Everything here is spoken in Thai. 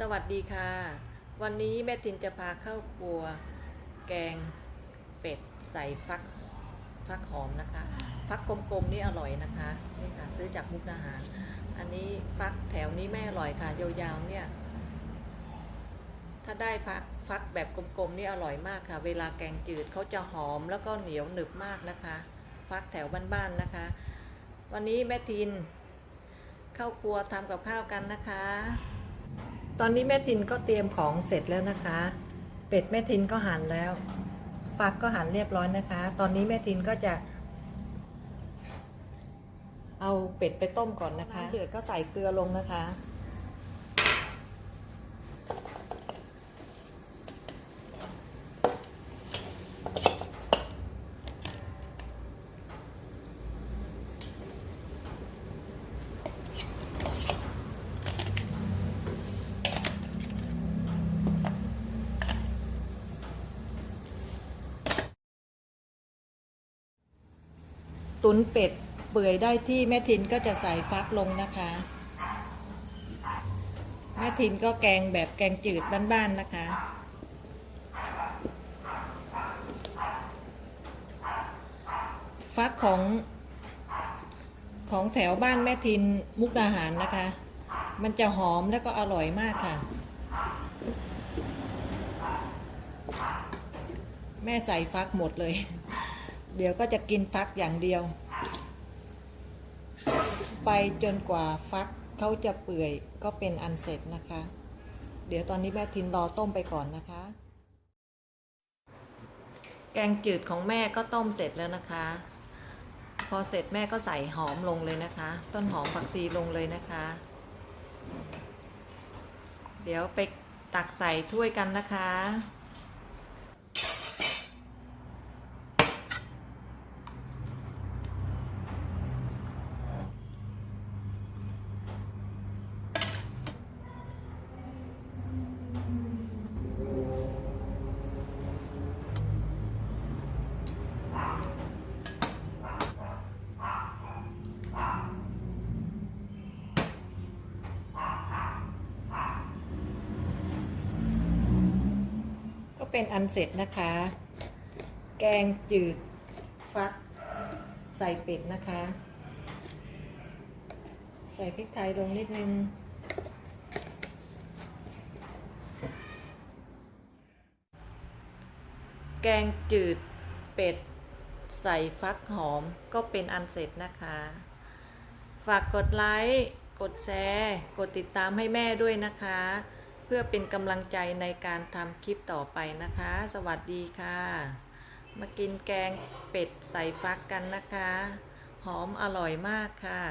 สวัสดีค่ะ วันนี้แม่ทินจะพาเข้าครัว แกงเป็ดใส่ฟักฟักหอมนะคะ ฟักกลมๆนี่อร่อยนะคะนี่ค่ะซื้อจากมุกดาหารอันนี้ฟักแถวนี้ไม่อร่อยค่ะยาวๆเนี่ย ถ้าได้ฟักฟักแบบกลมๆนี่อร่อยมากค่ะ เวลาแกงจืดเขาจะหอมแล้วก็เหนียวหนึบมากนะคะ ฟักแถวบ้านๆนะคะ วันนี้แม่ทิน เข้าครัวทำกับข้าวกันนะคะ ตอนนี้แม่ทินก็เตรียมของเสร็จแล้วนะคะ เป็ดแม่ทินก็หั่นแล้วฟักก็หั่นเรียบร้อยนะคะ ตอนนี้แม่ทินก็จะ เอาเป็ดไปต้มก่อนนะคะเดือดก็ใส่เกลือลงนะคะ ตุนเป็ดเปื่อยได้ที่แม่ทินก็จะใส่ฟักลงนะคะ แม่ทินก็แกงแบบแกงจืดบ้านๆนะคะ ฟักของของแถวบ้านแม่ทินมุกดาหารนะคะ มันจะหอมแล้วก็อร่อยมากค่ะ แม่ใส่ฟักหมดเลย เดี๋ยวก็จะกินฟักอย่างเดียว ไปจนกว่าฟักเขาจะเปื่อยก็เป็นอันเสร็จนะคะ เดี๋ยวตอนนี้แม่ทินรอต้มไปก่อนนะคะ แกงจืดของแม่ก็ต้มเสร็จแล้วนะคะ พอเสร็จแม่ก็ใส่หอมลงเลยนะคะ ต้นหอมผักชีลงเลยนะคะ เดี๋ยวไปตักใส่ถ้วยกันนะคะ ก็เป็นอันเสร็จนะคะ แกงจืดฟัก ใส่เป็ดนะคะ ใส่พริกไทยลงนิดนึงแกงจืดเป็ด ใส่ฟักหอมก็เป็นอันเสร็จนะคะ ฝากกดไลค์ กดแชร์ กดติดตามให้แม่ด้วยนะคะ เพื่อเป็นกำลังใจในการทำคลิปต่อไปนะคะ สวัสดีค่ะ มากินแกงเป็ดใส่ฟักกันนะคะ หอมอร่อยมากค่ะ